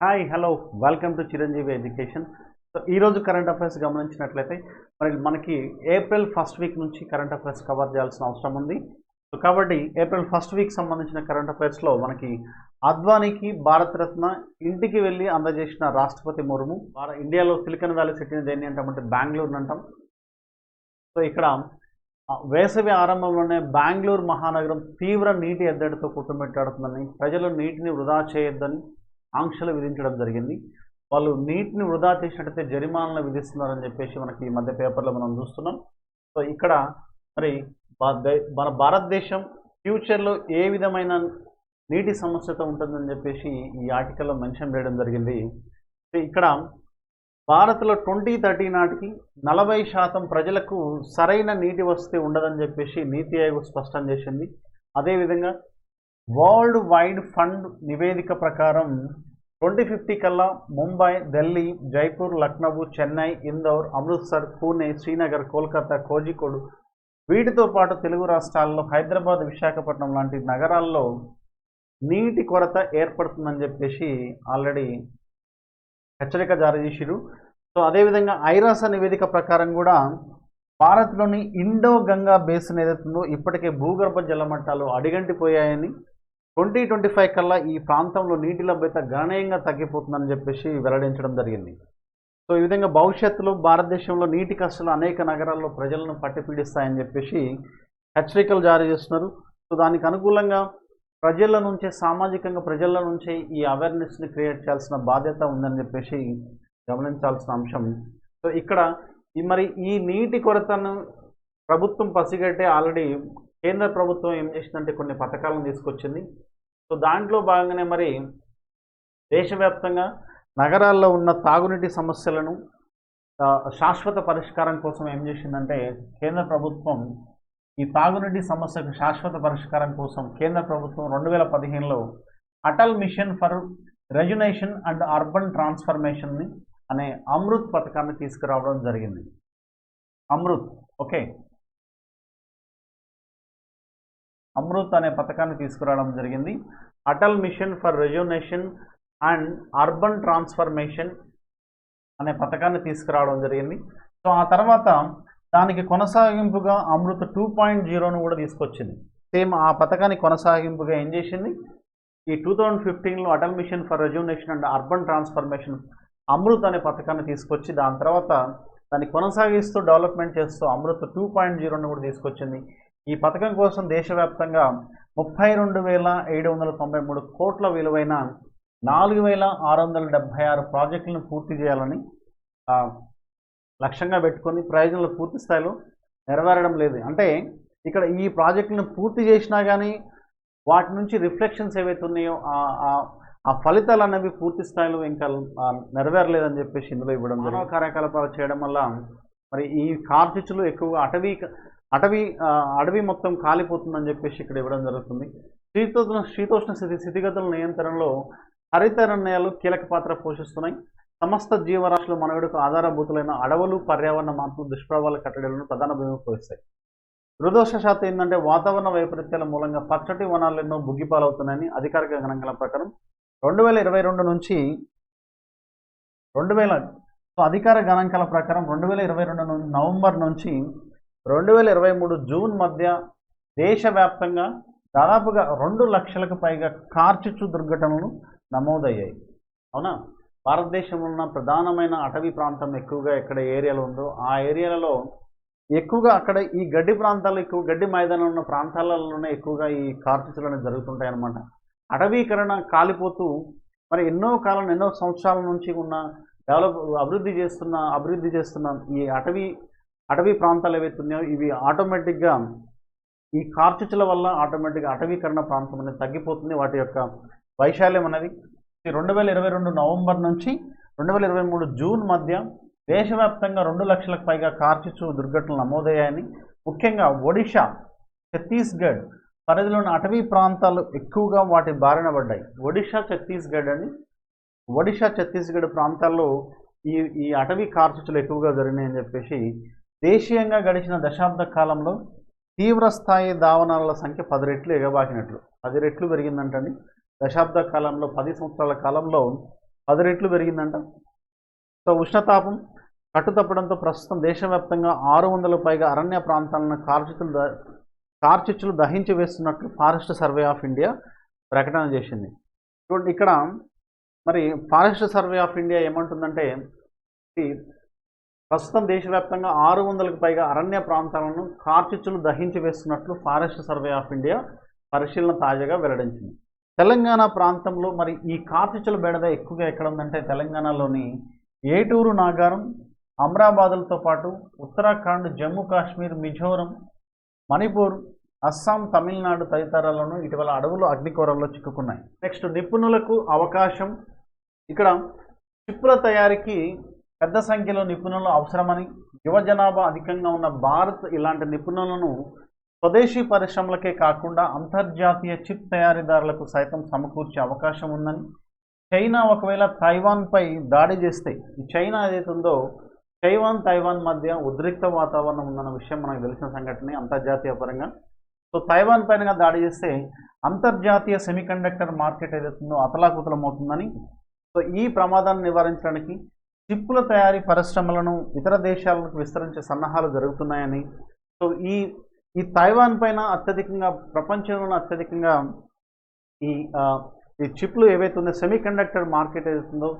Hi hello welcome to Chiranjeevi education so ఈరోజు current affairs గమనించినట్లయితే మరి మనకి ఏప్రిల్ ఫస్ట్ వీక్ నుంచి కరెంట్ అఫైర్స్ కవర్ చేయాల్సిన అవసరం ఉంది. సో కాబట్టి ఏప్రిల్ ఫస్ట్ వీక్ సంబంధించిన కరెంట్ అఫైర్స్లో మనకి అద్వానీకి భారతరత్న ఇంటికి వెళ్ళి అందజేసిన రాష్ట్రపతి ముర్ము. ఇండియాలో సిలికాన్ వ్యాలీ సిటీని దేన్ని అంటామంటే బెంగళూరుని అంటాం. సో ఇక్కడ వేసవి ఆరంభంలోనే బెంగళూరు మహానగరం తీవ్ర నీటి ఎద్దడితో కుట్టుమిట్టాడుతుందని ప్రజలు నీటిని వృధా చేయొద్దని ఆంక్షలు విధించడం జరిగింది. వాళ్ళు నీటిని వృధా చేసినట్టయితే జరిమానాలు విధిస్తున్నారని చెప్పేసి మనకి ఈ మధ్య పేపర్లో మనం చూస్తున్నాం. సో ఇక్కడ మరి మన భారతదేశం ఫ్యూచర్లో ఏ విధమైన నీటి సమస్యతో ఉంటుందని చెప్పేసి ఈ ఆర్టికల్లో మెన్షన్ చేయడం జరిగింది. సో ఇక్కడ భారత్లో ట్వంటీ థర్టీ నాటికి నలభై శాతం ప్రజలకు సరైన నీటి వసతి ఉండదని చెప్పేసి నీతి ఆయోగ్ స్పష్టం చేసింది. అదేవిధంగా వరల్డ్ వైడ్ ఫండ్ నివేదిక ప్రకారం ట్వంటీ ఫిఫ్టీ కల్లా ముంబై ఢిల్లీ జైపూర్ లక్నో చెన్నై ఇందోర్ అమృత్సర్ పూణే శ్రీనగర్ కోల్కతా కోజికోడ్ వీటితో పాటు తెలుగు రాష్ట్రాల్లో హైదరాబాద్ విశాఖపట్నం లాంటి నగరాల్లో నీటి కొరత ఏర్పడుతుందని చెప్పేసి ఆల్రెడీ హెచ్చరిక జారీ చేసిరు సో అదేవిధంగా ఐరాస నివేదిక ప్రకారం కూడా భారత్లోని ఇండో గంగా బేసిన్ ఏదైతుందో ఇప్పటికే భూగర్భ జలమట్టాలు అడిగంటిపోయాయని ట్వంటీ ట్వంటీ ఫైవ్ కల్లా ఈ ప్రాంతంలో నీటి లభ్యత గణనీయంగా తగ్గిపోతుందని చెప్పేసి వెల్లడించడం జరిగింది. సో ఈ విధంగా భవిష్యత్తులో భారతదేశంలో నీటి కష్టాలు అనేక నగరాల్లో ప్రజలను పట్టిపీడిస్తాయని చెప్పేసి హెచ్చరికలు జారీ చేస్తున్నారు. సో దానికి అనుకూలంగా ప్రజల నుంచే సామాజికంగా ప్రజల నుంచే ఈ అవేర్నెస్ని క్రియేట్ చేయాల్సిన బాధ్యత ఉందని చెప్పేసి గమనించాల్సిన అంశం. సో ఇక్కడ ఈ మరి ఈ నీటి కొరతను ప్రభుత్వం పసిగట్టే ఆల్రెడీ కేంద్ర ప్రభుత్వం ఏం చేసిందంటే కొన్ని పథకాలను తీసుకొచ్చింది. సో దాంట్లో భాగంగానే మరి దేశవ్యాప్తంగా నగరాల్లో ఉన్న తాగునీటి సమస్యలను శాశ్వత పరిష్కారం కోసం ఏం చేసిందంటే కేంద్ర ప్రభుత్వం ఈ తాగునీటి సమస్యకు శాశ్వత పరిష్కారం కోసం కేంద్ర ప్రభుత్వం రెండు వేల పదిహేనులో Atal mission for rejuvenation and urban ట్రాన్స్ఫర్మేషన్ని అనే అమృత్ పథకాన్ని తీసుకురావడం జరిగింది. అమృత్ ఓకే. అమృత్ అనే పథకాన్ని తీసుకురావడం జరిగింది. Atal mission for rejuvenation and urban transformation అనే పథకాన్ని తీసుకురావడం జరిగింది. సో ఆ తర్వాత దానికి కొనసాగింపుగా అమృత్ టూ పాయింట్ జీరోను కూడా తీసుకొచ్చింది. సేమ్ ఆ పథకాన్ని కొనసాగింపుగా ఏం చేసింది? ఈ టూ థౌజండ్ ఫిఫ్టీన్లో Atal mission for rejuvenation and urban transformation Amrut అనే పథకాన్ని తీసుకొచ్చి దాని తర్వాత దాన్ని కొనసాగిస్తూ డెవలప్మెంట్ చేస్తూ అమృత్ టూ పాయింట్ జీరోని కూడా తీసుకొచ్చింది. ఈ పథకం కోసం దేశవ్యాప్తంగా ముప్పై రెండు వేల ఏడు వందల తొంభై మూడు కోట్ల విలువైన నాలుగు వేల ఆరు వందల డెబ్భై ఆరు ప్రాజెక్టులను పూర్తి చేయాలని లక్ష్యంగా పెట్టుకొని ప్రయోజనాలు పూర్తి స్థాయిలో నెరవేరడం లేదు. అంటే ఇక్కడ ఈ ప్రాజెక్టులను పూర్తి చేసినా కానీ వాటి నుంచి రిఫ్లెక్షన్స్ ఏవైతే ఉన్నాయో ఆ- ఫలితాలు అనేవి పూర్తి స్థాయిలో ఇంకా నెరవేరలేదని చెప్పేసి ఇందులో ఇవ్వడం మానవ కార్యకలాపాలు చేయడం వల్ల మరి ఈ కార్చిచ్చులు ఎక్కువగా అటవీ అటవీ అడవి మొత్తం కాలిపోతుందని చెప్పేసి ఇక్కడ ఇవ్వడం జరుగుతుంది. శీతోష్ణ శీతోష్ణ స్థితి స్థితిగతుల నియంత్రణలో హరిత నిర్ణయాలు కీలక పాత్ర పోషిస్తున్నాయి. సమస్త జీవరాశుల మనుగడకు ఆధారభూతులైన అడవులు పర్యావరణ మార్పులు దుష్ప్రభావాల కట్టడలను ప్రధాన భూమికి పోస్తాయి. దురదృష్టశాత్తు ఏంటంటే వాతావరణ వైపరీత్యాల మూలంగా పచ్చటి వనాలు ఎన్నో బుగ్గిపాలవుతున్నాయని అధికారిక గణాంకాల ప్రకారం రెండు వేల ఇరవై రెండు నుంచి రెండు వేల సో అధికార గణాంకాల ప్రకారం రెండు వేల ఇరవై రెండు నవంబర్ నుంచి రెండు వేల ఇరవై మూడు జూన్ మధ్య దేశవ్యాప్తంగా దాదాపుగా రెండు లక్షలకు పైగా కార్చిచ్చు దుర్ఘటనలు నమోదయ్యాయి. అవునా? భారతదేశంలో ఉన్న ప్రధానమైన అటవీ ప్రాంతం ఎక్కువగా ఎక్కడ ఏరియాలో ఉందో ఆ ఏరియాలలో ఎక్కువగా అక్కడ ఈ గడ్డి ప్రాంతాలు ఎక్కువ గడ్డి మైదానం ఉన్న ప్రాంతాలలోనే ఎక్కువగా ఈ కార్చిచ్చులు అనేవి జరుగుతుంటాయి అన్నమాట అటవీకరణ కాలిపోతూ మరి ఎన్నో కాలం ఎన్నో సంవత్సరాల నుంచి ఉన్న డెవలప్ అభివృద్ధి చేస్తున్న అభివృద్ధి చేస్తున్న ఈ అటవీ అటవీ ప్రాంతాలు ఏవైతున్నాయో ఇవి ఆటోమేటిక్గా ఈ కార్చిచ్చుల వల్ల ఆటోమేటిక్గా అటవీకరణ ప్రాంతం అనేది తగ్గిపోతుంది. వాటి యొక్క వైశాల్యం అనేది రెండు వేల ఇరవై రెండు నవంబర్ నుంచి రెండు వేల ఇరవై మూడు జూన్ మధ్య దేశవ్యాప్తంగా రెండు లక్షలకు పైగా కార్చిచ్చు దుర్ఘటనలు నమోదయ్యాయని ముఖ్యంగా ఒడిషా ఛత్తీస్గఢ్ పరిధిలోని అటవీ ప్రాంతాలు ఎక్కువగా వాటి బారిన పడ్డాయి. ఒడిషా ఛత్తీస్గఢ్ అని. ఒడిషా ఛత్తీస్గఢ్ ప్రాంతాల్లో ఈ ఈ అటవీ కార్చిచ్చులు ఎక్కువగా జరిగినాయని చెప్పేసి దేశీయంగా గడిచిన దశాబ్ద కాలంలో తీవ్ర స్థాయి దావనాల సంఖ్య పది రెట్లు ఎగబాకినట్లు. పది రెట్లు పెరిగిందంటండి దశాబ్ద కాలంలో పది సంవత్సరాల కాలంలో పది రెట్లు పెరిగిందంట. సో ఉష్ణతాపం కట్టుతప్పడంతో ప్రస్తుతం దేశవ్యాప్తంగా ఆరు వందల పైగా అరణ్య ప్రాంతాలను కార్చిచ్చులు ద కార్చిచ్చులు దహించి వేస్తున్నట్లు ఫారెస్ట్ సర్వే ఆఫ్ ఇండియా ప్రకటన చేసింది. చూడండి ఇక్కడ మరి ఫారెస్ట్ సర్వే ఆఫ్ ఇండియా ఏమంటుందంటే ప్రస్తుతం దేశవ్యాప్తంగా ఆరు వందలకు పైగా అరణ్య ప్రాంతాలను కార్చిచ్చులు దహించి వేస్తున్నట్లు ఫారెస్ట్ సర్వే ఆఫ్ ఇండియా పరిశీలన తాజాగా వెల్లడించింది. తెలంగాణ ప్రాంతంలో మరి ఈ కార్చిచ్చుల బెడద ఎక్కువగా ఎక్కడ ఉందంటే తెలంగాణలోని ఏటూరు నాగారం అమరాబాదులతో పాటు ఉత్తరాఖండ్ జమ్మూ కాశ్మీర్ మిజోరం మణిపూర్ అస్సాం తమిళనాడు తదితరాలను ఇటీవల అడవులు అగ్నికోరంలో చిక్కుకున్నాయి. నెక్స్ట్ నిపుణులకు అవకాశం. ఇక్కడ చిప్పుల తయారీకి పెద్ద సంఖ్యలో నిపుణులు అవసరమని యువ జనాభా అధికంగా ఉన్న భారత్ ఇలాంటి నిపుణులను స్వదేశీ పరిశ్రమలకే కాకుండా అంతర్జాతీయ చిప్ తయారీదారులకు సైతం సమకూర్చే అవకాశం ఉందని చైనా ఒకవేళ తైవాన్పై దాడి చేస్తే ఈ చైనా ఏదైతే ఉందో తైవాన్ తైవాన్ మధ్య ఉద్రిక్త వాతావరణం ఉందన్న విషయం మనకు తెలిసిన సంఘటనే అంతర్జాతీయ పరంగా. సో తైవాన్ పైన దాడి చేస్తే అంతర్జాతీయ సెమీకండక్టర్ మార్కెట్ ఏదైతుందో అతలాకుతలమవుతుందని. అవుతుందని సో ఈ ప్రమాదాన్ని నివారించడానికి చిప్పుల తయారీ పరిశ్రమలను ఇతర దేశాలకు విస్తరించే సన్నాహాలు జరుగుతున్నాయని. సో ఈ ఈ తైవాన్ పైన అత్యధికంగా ప్రపంచంలోనే అత్యధికంగా ఈ ఈ చిప్లు ఏవైతే ఉందో సెమీ కండక్టర్ మార్కెట్ ఏదైతుందో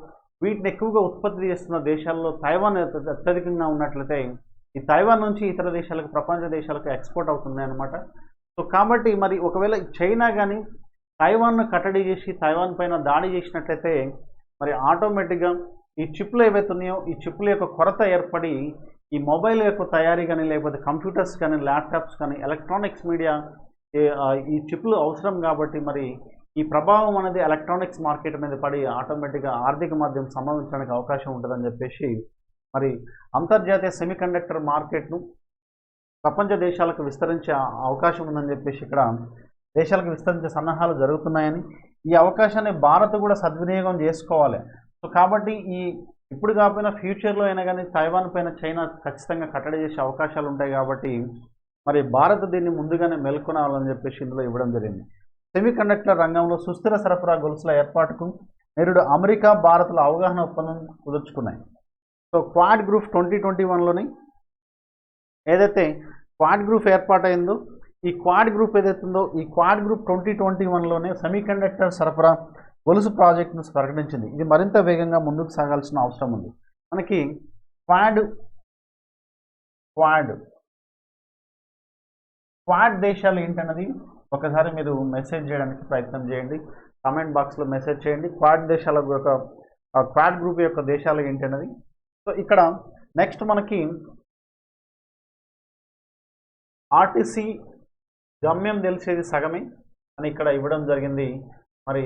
వీటిని ఎక్కువగా ఉత్పత్తి చేస్తున్న దేశాల్లో తైవాన్ అత్యధికంగా ఉన్నట్లయితే ఈ తైవాన్ నుంచి ఇతర దేశాలకు ప్రపంచ దేశాలకు ఎక్స్పోర్ట్ అవుతుంది అనమాట సో కాబట్టి మరి ఒకవేళ చైనా కానీ తైవాన్ను కట్టడి చేసి తైవాన్ పైన దాడి చేసినట్లయితే మరి ఆటోమేటిక్గా ఈ చిప్లు ఏవైతే ఉన్నాయో ఈ చిప్ల యొక్క కొరత ఏర్పడి ఈ మొబైల్ యొక్క తయారీ కానీ లేకపోతే కంప్యూటర్స్ కానీ ల్యాప్టాప్స్ కానీ ఎలక్ట్రానిక్స్ మీడియా ఈ చిప్లు అవసరం కాబట్టి మరి ఈ ప్రభావం అనేది ఎలక్ట్రానిక్స్ మార్కెట్ మీద పడి ఆటోమేటిక్గా ఆర్థిక మాధ్యం సంభవించడానికి అవకాశం ఉంటుందని చెప్పేసి మరి అంతర్జాతీయ సెమీకండక్టర్ మార్కెట్ను ప్రపంచ దేశాలకు విస్తరించే అవకాశం ఉందని చెప్పేసి ఇక్కడ దేశాలకు విస్తరించే సన్నాహాలు జరుగుతున్నాయని ఈ అవకాశాన్ని భారత్ కూడా సద్వినియోగం చేసుకోవాలి. సో కాబట్టి ఈ ఇప్పుడు కాకపోయినా ఫ్యూచర్లో అయినా కానీ తైవాన్ పైన చైనా ఖచ్చితంగా కట్టడి చేసే అవకాశాలు ఉంటాయి కాబట్టి మరి భారత్ దీన్ని ముందుగానే మెల్కొనాలని చెప్పేసి ఇందులో ఇవ్వడం జరిగింది. సెమీకండక్టర్ రంగంలో సుస్థిర సరఫరా గొలుసుల ఏర్పాటుకు నేరుడు అమెరికా భారత్ల అవగాహన ఒప్పందం కుదుర్చుకున్నాయి. So quad group twenty twenty వన్లోని ఏదైతే క్వాడ్ గ్రూప్ ఏర్పాటైందో ఈ క్వాడ్ గ్రూప్ ఏదైతుందో ఈ క్వాడ్ గ్రూప్ ట్వంటీ ట్వంటీ వన్లోనే సెమీకండక్టర్ సరఫరా గొలుసు ప్రాజెక్టును ప్రకటించింది. ఇది మరింత వేగంగా ముందుకు సాగాల్సిన అవసరం ఉంది. మనకి క్వాడ్ క్వాడ్ క్వాడ్ దేశాలు ఏంటన్నది? ఒకసారి మీరు మెసేజ్ చేయడానికి ప్రయత్నం చేయండి. కామెంట్ బాక్స్లో మెసేజ్ చేయండి. క్వాడ్ దేశాల యొక్క క్వాడ్ గ్రూప్ యొక్క దేశాలు ఏంటన్నది. సో ఇక్కడ నెక్స్ట్ మనకి ఆర్టీసీ గమ్యం తెలిసేది సగమే అని ఇక్కడ ఇవ్వడం జరిగింది. మరి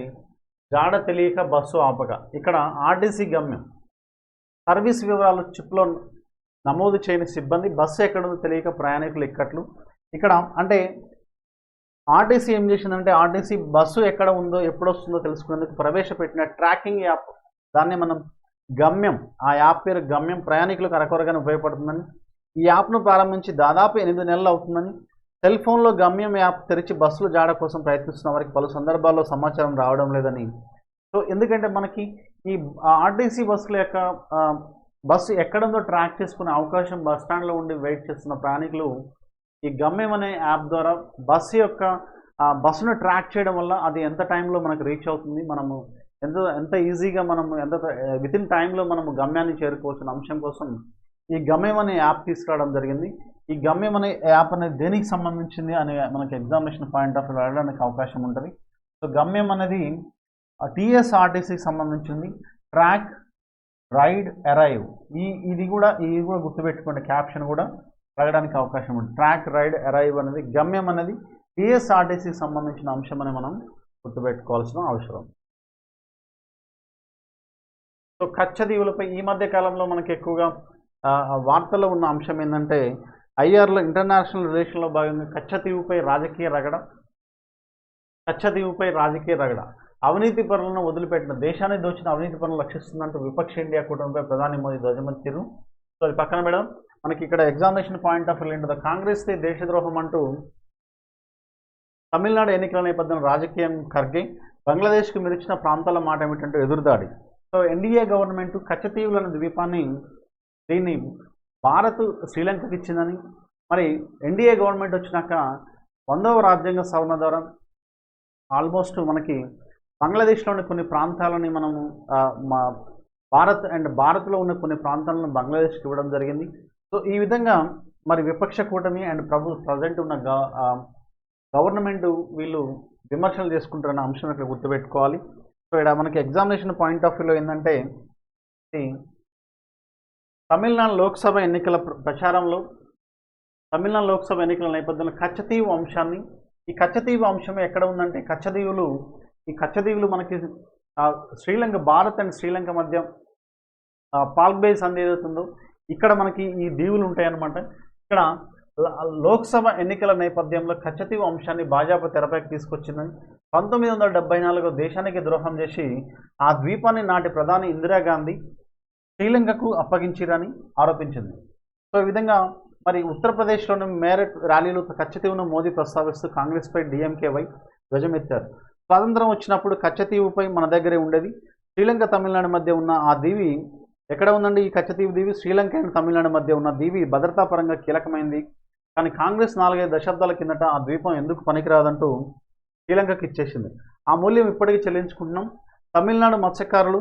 జాడ తెలియక బస్సు ఆపక. ఇక్కడ ఆర్టీసీ గమ్యం. సర్వీస్ వివరాలు చిప్లో నమోదు చేయని సిబ్బంది బస్సు ఎక్కడుందో తెలియక ప్రయాణికులు ఎక్కట్లు ఇక్కడ అంటే ఆర్టీసీ ఏం చేసిందంటే ఆర్టీసీ బస్సు ఎక్కడ ఉందో ఎప్పుడు వస్తుందో తెలుసుకునేందుకు ప్రవేశపెట్టిన ట్రాకింగ్ యాప్. దాన్ని మనం గమ్యం ఆ యాప్ పేరు గమ్యం ప్రయాణికులకు అరకొరగానే ఉపయోగపడుతుందని ఈ యాప్ను ప్రారంభించి దాదాపు ఎనిమిది నెలలు అవుతుందని సెల్ ఫోన్లో గమ్యం యాప్ తెరిచి బస్సుల జాడ కోసం ప్రయత్నిస్తున్న వారికి పలు సందర్భాల్లో సమాచారం రావడం లేదని. సో ఎందుకంటే మనకి ఈ ఆర్టీసీ బస్సుల యొక్క బస్సు ఎక్కడుందో ట్రాక్ చేసుకునే అవకాశం బస్ స్టాండ్లో ఉండి వెయిట్ చేస్తున్న ప్రయాణికులు ఈ గమ్యం అనే యాప్ ద్వారా బస్సు యొక్క బస్సును ట్రాక్ చేయడం వల్ల అది ఎంత టైంలో మనకు రీచ్ అవుతుంది మనము ఎంత ఎంత ఈజీగా మనము ఎంత విత్ ఇన్ టైంలో మనము గమ్యాన్ని చేరుకోవాల్సిన అంశం కోసం ఈ గమ్యం అనే యాప్ తీసుకురావడం జరిగింది. ఈ గమ్యం అనే యాప్ అనేది దేనికి సంబంధించింది అనే మనకి ఎగ్జామినేషన్ పాయింట్ ఆఫ్ వ్యూ వెళ్ళడానికి అవకాశం ఉంటుంది. సో గమ్యం అనేది టీఎస్ఆర్టీసీకి సంబంధించింది. ట్రాక్ రైడ్ అరైవ్ ఈ ఇది కూడా ఇది కూడా గుర్తుపెట్టుకోండి. క్యాప్షన్ కూడా అడగడానికి అవకాశం ఉంది. ట్రాక్ రైడ్ అరైవ్ అనేది గమ్యం అనేది టీఎస్ఆర్టీసీకి సంబంధించిన అంశం అని మనం గుర్తుపెట్టుకోవాల్సిన అవసరం. సో కచ్చదీవులపై ఈ మధ్య కాలంలో మనకి ఎక్కువగా వార్తల్లో ఉన్న అంశం ఏంటంటే ఐఆర్లో ఇంటర్నేషనల్ రిలేషన్లో భాగంగా కచ్చదీవుపై రాజకీయ రగడ కచ్చదీవుపై రాజకీయ రగడ. అవినీతి పనులను వదిలిపెట్టిన దేశాన్ని దోచిన అవినీతి పనులు లక్షిస్తుందంటూ విపక్ష ఇండియా కూటమిపై ప్రధాని మోదీ ధ్వజమెత్తిరు సో అది పక్కన మేడం మనకి ఇక్కడ ఎగ్జామినేషన్ పాయింట్ ఆఫ్ వ్యూ ఏంటో కాంగ్రెస్ దేశద్రోహం అంటూ తమిళనాడు ఎన్నికల నేపథ్యంలో రాజకీయం ఖర్గే బంగ్లాదేశ్కు మెరిచిన ప్రాంతాల మాట ఏమిటంటే ఎదురుదాడి. సో ఎన్డీఏ గవర్నమెంట్ కచ్చతీవులు అనే ద్వీపాన్ని దీన్ని భారత్ శ్రీలంకకి ఇచ్చిందని. మరి ఎన్డీఏ గవర్నమెంట్ వచ్చినాక వందవ రాజ్యాంగ సవరణ ద్వారా ఆల్మోస్ట్ మనకి బంగ్లాదేశ్లోని కొన్ని ప్రాంతాలని మనము మా భారత్ అండ్ భారత్లో ఉన్న కొన్ని ప్రాంతాలను బంగ్లాదేశ్కి ఇవ్వడం జరిగింది. సో ఈ విధంగా మరి విపక్ష కూటమి అండ్ ప్రభు ప్రజెంట్ ఉన్న గవర్నమెంట్ వీళ్ళు విమర్శలు చేసుకుంటారన్న అంశం ఇక్కడ గుర్తుపెట్టుకోవాలి. సో ఇక్కడ మనకి ఎగ్జామినేషన్ పాయింట్ ఆఫ్ వ్యూలో ఏంటంటే తమిళనాడు లోక్సభ ఎన్నికల ప్ర- ప్రచారంలో తమిళనాడు లోక్సభ ఎన్నికల నేపథ్యంలో కచ్చతీవు అంశాన్ని ఈ కచ్చతీవు అంశం ఎక్కడ ఉందంటే కచ్చదీవులు ఈ కచ్చదీవులు మనకి శ్రీలంక భారత్ అండ్ శ్రీలంక మధ్య పాల్క్ బేస్ అనేది ఏదవుతుందో ఇక్కడ మనకి ఈ దీవులు ఉంటాయన్నమాట. ఇక్కడ లోక్సభ ఎన్నికల నేపథ్యంలో ఖచ్చితీవ అంశాన్ని భాజపా తెరపైకి తీసుకొచ్చిందని పంతొమ్మిది వందల డెబ్బై నాలుగు దేశానికి ద్రోహం చేసి ఆ ద్వీపాన్ని నాటి ప్రధాని ఇందిరాగాంధీ శ్రీలంకకు అప్పగించిరని ఆరోపించింది. సో ఈ విధంగా మరి ఉత్తరప్రదేశ్లోని మేరట్ ర్యాలీలు కచ్చతీవును మోదీ ప్రస్తావిస్తూ కాంగ్రెస్పై డిఎంకేవై ధ్వజమెత్తారు. స్వాతంత్రం వచ్చినప్పుడు కచ్చతీవుపై మన దగ్గరే ఉండేది. శ్రీలంక తమిళనాడు మధ్య ఉన్న ఆ దీవి ఎక్కడ ఉందండి ఈ కచ్చతీవి దీవి? శ్రీలంక అండ్ తమిళనాడు మధ్య ఉన్న దీవి భద్రతాపరంగా కీలకమైంది. కానీ కాంగ్రెస్ నాలుగైదు దశాబ్దాల కిందట ఆ ద్వీపం ఎందుకు పనికిరాదంటూ శ్రీలంకకి ఇచ్చేసింది. ఆ మూల్యం ఇప్పటికీ చెల్లించుకుంటున్నాం. తమిళనాడు మత్స్యకారులు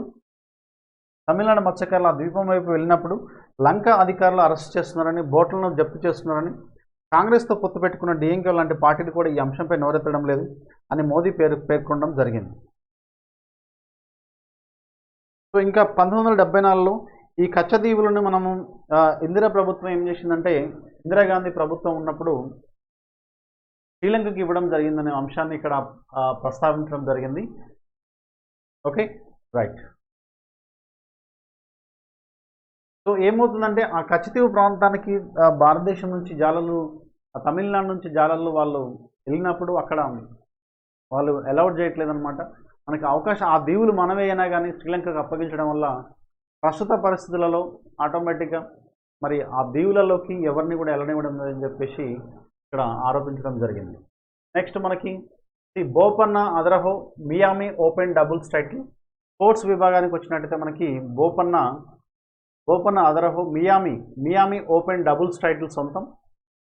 తమిళనాడు మత్స్యకారులు ఆ ద్వీపం వైపు వెళ్ళినప్పుడు లంక అధికారులు అరెస్ట్ చేస్తున్నారని బోట్లను జప్తు చేస్తున్నారని కాంగ్రెస్తో పొత్తు పెట్టుకున్న డిఎంకే లాంటి పార్టీలు కూడా ఈ అంశంపై నోరెత్తడం లేదు అని మోదీ పేరు పేర్కొనడం జరిగింది. సో ఇంకా పంతొమ్మిది వందల డెబ్బై నాలుగులో ఈ కచ్చదీవులను మనము ఇందిరా ప్రభుత్వం ఏం చేసిందంటే ఇందిరాగాంధీ ప్రభుత్వం ఉన్నప్పుడు శ్రీలంకకి ఇవ్వడం జరిగిందనే అంశాన్ని ఇక్కడ ప్రస్తావించడం జరిగింది. ఓకే? రైట్. సో ఏమవుతుందంటే ఆ కచ్చతీవు ప్రాంతానికి భారతదేశం నుంచి జాలలు తమిళనాడు నుంచి జాలలు వాళ్ళు వెళ్ళినప్పుడు అక్కడ వాళ్ళు అలౌడ్ చేయట్లేదు అనమాట మనకి అవకాశం ఆ దీవులు మనమే అయినా కానీ శ్రీలంకకు అప్పగించడం వల్ల ప్రస్తుత పరిస్థితులలో ఆటోమేటిక్గా మరి ఆ దీవులలోకి ఎవరిని కూడా వెళ్ళనివ్వడం లేదని చెప్పేసి ఇక్కడ ఆరోపించడం జరిగింది. నెక్స్ట్ మనకి ఈ Bopanna అదరహో Miami open doubles title sports విభాగానికి వచ్చినట్టయితే మనకి Bopanna Bopanna అదరహో Miami Miami open doubles title సొంతం.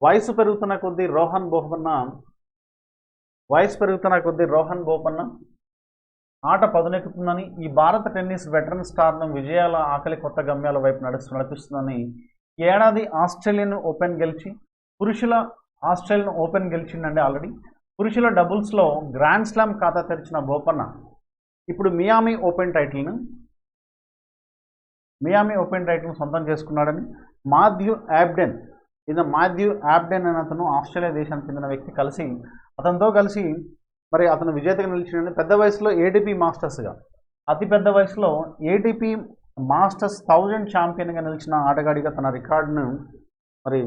వయసు పెరుగుతున్న కొద్దీ రోహన్ బోపన్న వయసు పెరుగుతున్న కొద్దీ రోహన్ బోపన్న ఆట పదునెక్కుతుందని ఈ భారత టెన్నిస్ వెటరన్ స్టార్ను విజయాల ఆకలి కొత్త గమ్యాల వైపు నడుస్తు నడిపిస్తుందని ఏడాది ఆస్ట్రేలియన్ ఓపెన్ గెలిచి పురుషుల ఆస్ట్రేలియన్ ఓపెన్ గెలిచిందండి ఆల్రెడీ. పురుషుల డబుల్స్లో గ్రాండ్ స్లామ్ ఖాతా తెరిచిన బోపన్న ఇప్పుడు మియామి ఓపెన్ టైటిల్ను మియామి ఓపెన్ టైటిల్ను సొంతం చేసుకున్నాడని మాథ్యూ యాబ్డెన్ ఇది మాథ్యూ యాబ్డెన్ అనే అతను ఆస్ట్రేలియా దేశానికి చెందిన వ్యక్తి కలిసి అతనితో కలిసి మరి అతను విజేతగా నిలిచిన పెద్ద వయసులో ఏటీపీ మాస్టర్స్గా అతి పెద్ద వయసులో ఏటీపీ మాస్టర్స్ థౌజండ్ ఛాంపియన్గా నిలిచిన ఆటగాడిగా తన రికార్డును మరి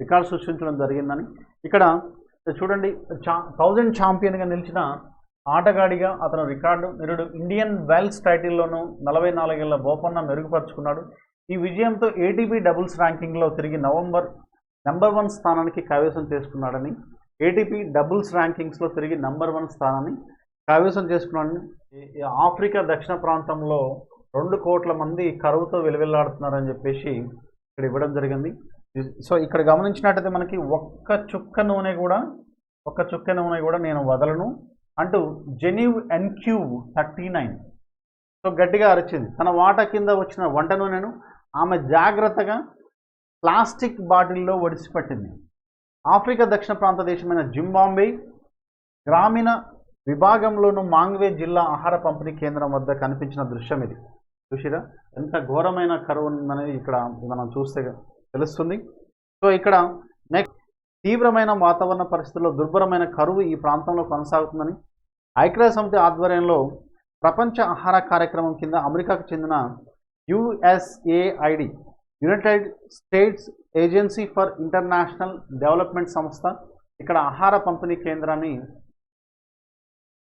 రికార్డు సృష్టించడం జరిగిందని. ఇక్కడ చూడండి చా థౌజండ్ ఛాంపియన్గా నిలిచిన ఆటగాడిగా అతను రికార్డు నిరుడు ఇండియన్ వెల్స్ టైటిల్లోనూ నలభై నాలుగేళ్ళ బోపన్న మెరుగుపరుచుకున్నాడు. ఈ విజయంతో ఏటీపీ డబుల్స్ ర్యాంకింగ్లో తిరిగి నవంబర్ నెంబర్ వన్ స్థానానికి కైవసం చేసుకున్నాడని ఏటీపీ డబుల్స్ ర్యాంకింగ్స్లో తిరిగి నెంబర్ వన్ స్థానాన్ని కైవసం చేసుకున్నాను ఆఫ్రికా దక్షిణ ప్రాంతంలో రెండు కోట్ల మంది కరువుతో వెలువెల్లాడుతున్నారని చెప్పేసి ఇక్కడ ఇవ్వడం జరిగింది. సో ఇక్కడ గమనించినట్టయితే మనకి ఒక్క చుక్క నూనె కూడా ఒక్క చుక్క నూనె కూడా నేను వదలను. అంటూ జెనీవ్ ఎన్క్యూ థర్టీ నైన్. సో గట్టిగా అరిచింది. తన వాట కింద వచ్చిన వంట నూనెను ఆమె జాగ్రత్తగా ప్లాస్టిక్ బాటిల్లో ఒడిసిపెట్టింది. ఆఫ్రికా దక్షిణ ప్రాంత దేశమైన జింబాంబే గ్రామీణ విభాగంలోను మాంగ్వే జిల్లా ఆహార పంపిణీ కేంద్రం వద్ద కనిపించిన దృశ్యం ఇది. చూసిరా? ఎంత ఘోరమైన కరువు అనేది ఇక్కడ మనం చూస్తే తెలుస్తుంది. సో ఇక్కడ నెక్స్ట్ తీవ్రమైన వాతావరణ పరిస్థితుల్లో దుర్భరమైన కరువు ఈ ప్రాంతంలో కొనసాగుతుందని ఐక్యరాజ్య సమితి ఆధ్వర్యంలో ప్రపంచ ఆహార కార్యక్రమం కింద అమెరికాకు చెందిన USAID United States agency for international development సంస్థ ఇక్కడ ఆహార పంపిణీ కేంద్రాన్ని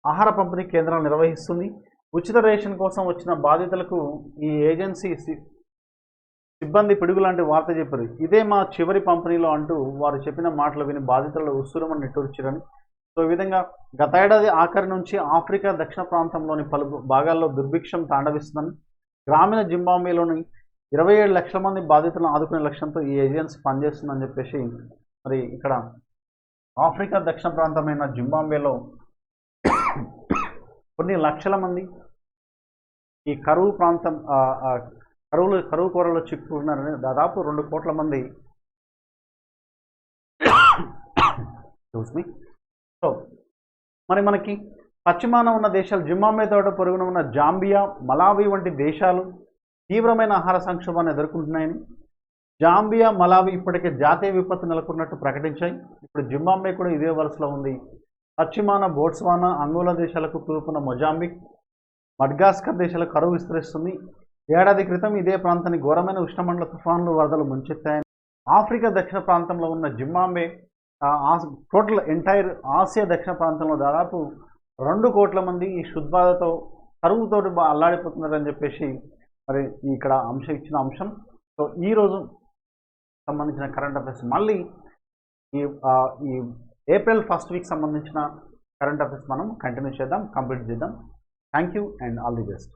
ఆహార పంపిణీ కేంద్రాలు నిర్వహిస్తుంది. ఉచిత రేషన్ కోసం వచ్చిన బాధితులకు ఈ ఏజెన్సీ సి- సిబ్బంది పిడుగు లాంటి వార్త చెప్పారు. ఇదే మా చివరి పంపిణీలో అంటూ వారు చెప్పిన మాటలు విని బాధితులు ఉస్సురమని నిట్టూర్చారని. సో ఈ విధంగా గత ఏడాది ఆఖరి నుంచి ఆఫ్రికా దక్షిణ ప్రాంతంలోని పలు భాగాల్లో దుర్భిక్షం తాండవిస్తుందని గ్రామీణ జింబాంబేలోని ఇరవై ఏడు లక్షల మంది బాధితులను ఆదుకునే లక్ష్యంతో ఈ ఏజెన్సీ పనిచేస్తుందని చెప్పేసి మరి ఇక్కడ ఆఫ్రికా దక్షిణ ప్రాంతమైన జింబాబ్వేలో కొన్ని లక్షల మంది ఈ కరువు ప్రాంతం కరువులు కరువు కూరలో చిక్కుకున్నారని దాదాపు రెండు కోట్ల మంది చూసి సో మరి మనకి పశ్చిమాన ఉన్న దేశాలు జింబాబ్వే తోట పొరుగున ఉన్న జాంబియా మలావి వంటి దేశాలు తీవ్రమైన ఆహార సంక్షోభాన్ని ఎదుర్కొంటున్నాయని జాంబియా మలావి ఇప్పటికే జాతీయ విపత్తు నెలకొన్నట్టు ప్రకటించాయి. ఇప్పుడు జింబాంబే కూడా ఇదే వరుసలో ఉంది. పశ్చిమాన బోట్స్వానా అంగోలా దేశాలకు తూర్పున మొజాంబిక్ మడ్గాస్కర్ దేశాలకు కరువు విస్తరిస్తుంది. ఏడాది క్రితం ఇదే ప్రాంతాన్ని ఘోరమైన ఉష్ణమండల తుఫాన్లు వరదలు ముంచెత్తాయని ఆఫ్రికా దక్షిణ ప్రాంతంలో ఉన్న జింబాంబే టోటల్ ఎంటైర్ ఆసియా దక్షిణ ప్రాంతంలో దాదాపు రెండు కోట్ల మంది ఈ శుద్బాధతో కరువుతోటి అల్లాడిపోతున్నారని చెప్పేసి మరి ఇక్కడ అంశం ఇచ్చిన అంశం. సో ఈరోజు సంబంధించిన కరెంట్ అఫైర్స్ మళ్ళీ ఈ ఈ ఏప్రిల్ ఫస్ట్ వీక్ సంబంధించిన కరెంట్ అఫైర్స్ మనం కంటిన్యూ చేద్దాం కంప్లీట్ చేద్దాం. Thank you and all the best